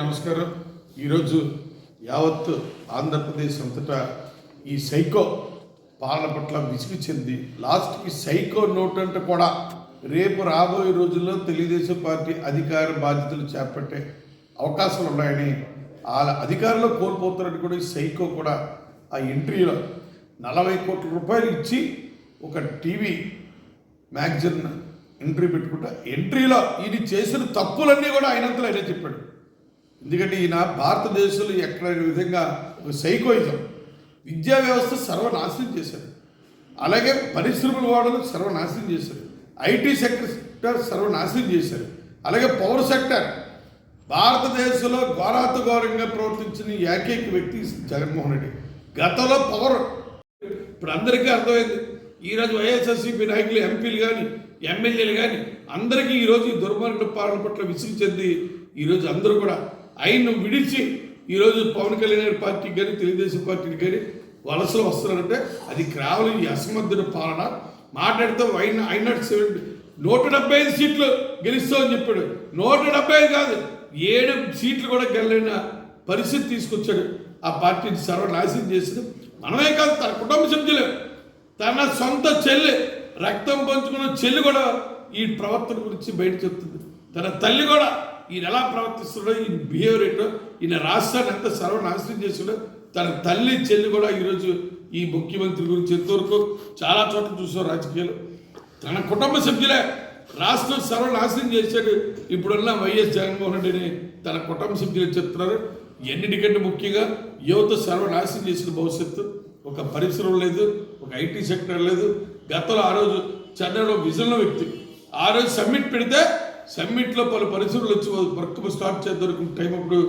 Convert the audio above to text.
నమస్కారం. ఈరోజు యావత్ ఆంధ్రప్రదేశ్ అంతటా ఈ సైకో పాలన పట్ల విసుగు చెంది లాస్ట్కి సైకో నోట్ అంటే కూడా రేపు రాబోయే రోజుల్లో తెలుగుదేశం పార్టీ అధికార బాధ్యతలు చేపట్టే అవకాశాలు ఉన్నాయని వాళ్ళ అధికారంలో కోల్పోతున్నట్టు కూడా ఈ సైకో కూడా ఆ ఎంట్రీలో నలభై కోట్ల రూపాయలు ఇచ్చి ఒక టీవీ మ్యాగజైన్ ఎంట్రీ పెట్టుకుంటా ఎంట్రీలో ఇది చేసిన తప్పులన్నీ కూడా ఆయనంతలో ఆయన చెప్పాడు. ఎందుకంటే ఈయన భారతదేశంలో ఎక్కడ విధంగా ఒక సైకోయిజం. విద్యా వ్యవస్థ సర్వనాశనం చేశాడు. అలాగే పరిశ్రమల వాడలు సర్వనాశనం చేశారు. ఐటీ సెక్టర్ సర్వనాశనం చేశారు. అలాగే పౌర సెక్టర్. భారతదేశంలో ఘోరాత ఘోరంగా ప్రవర్తించిన ఏకైక వ్యక్తి జగన్మోహన్ రెడ్డి. గతంలో పవర్. ఇప్పుడు అందరికీ అర్థమైంది. ఈరోజు వైఎస్ఆర్సీపీ నాయకులు ఎంపీలు కానీ ఎమ్మెల్యేలు కానీ అందరికీ ఈరోజు ఈ దుర్మార్గ పాలన పట్ల విసుగు చెంది ఈరోజు అందరూ కూడా ఆయన్ను విడిచి ఈరోజు పవన్ కళ్యాణ్ గారి పార్టీకి కానీ తెలుగుదేశం పార్టీకి కానీ వలసలు వస్తున్నారంటే అది కేవలం ఈ అసమర్థుల పాలన. మాట్లాడితే ఆయన నాట్ సెవెన్ నూట డెబ్బై ఐదు సీట్లు గెలుస్తామని చెప్పాడు. నూట డెబ్బై ఐదు కాదు ఏడు సీట్లు కూడా గెలైన పరిస్థితి తీసుకొచ్చాడు. ఆ పార్టీని సర్వనాశనం చేసింది. మనమే కాదు తన కుటుంబ సభ్యులే. తన సొంత చెల్లి రక్తం పంచుకున్న చెల్లి కూడా ఈ ప్రవర్తన గురించి బయట చెప్తుంది. తన తల్లి కూడా ఈయన ఎలా ప్రవర్తిస్తున్నాడో ఈయన బిహేవియర్ ఏంటో ఈయన రాష్ట్రాన్ని ఎంత సర్వనాశనం చేసాడో తన తల్లి చెల్లి కూడా ఈరోజు ఈ ముఖ్యమంత్రి గురించి ఎంతవరకు చాలా చోట్ల చూసాం రాజకీయాలు. తన కుటుంబ సభ్యులే రాష్ట్రం సర్వనాశనం చేశాడు. ఇప్పుడున్న వైఎస్ జగన్మోహన్ రెడ్డిని తన కుటుంబ సభ్యులు చెప్తున్నారు. ఎన్నిటికంటే ముఖ్యంగా యువత సర్వనాశనం చేసిన భవిష్యత్తు. ఒక పరిశ్రమ లేదు ఒక ఐటీ సెక్టర్ లేదు. గతంలో ఆ రోజు చెన్నైలో విజన్ల వ్యక్తి. ఆ రోజు సబ్మిట్ పెడితే సమ్మిట్లో పలు పరిశ్రమలు వచ్చి వర్క్ స్టార్ట్ చేద్దరుకున్న టైం అప్పుడు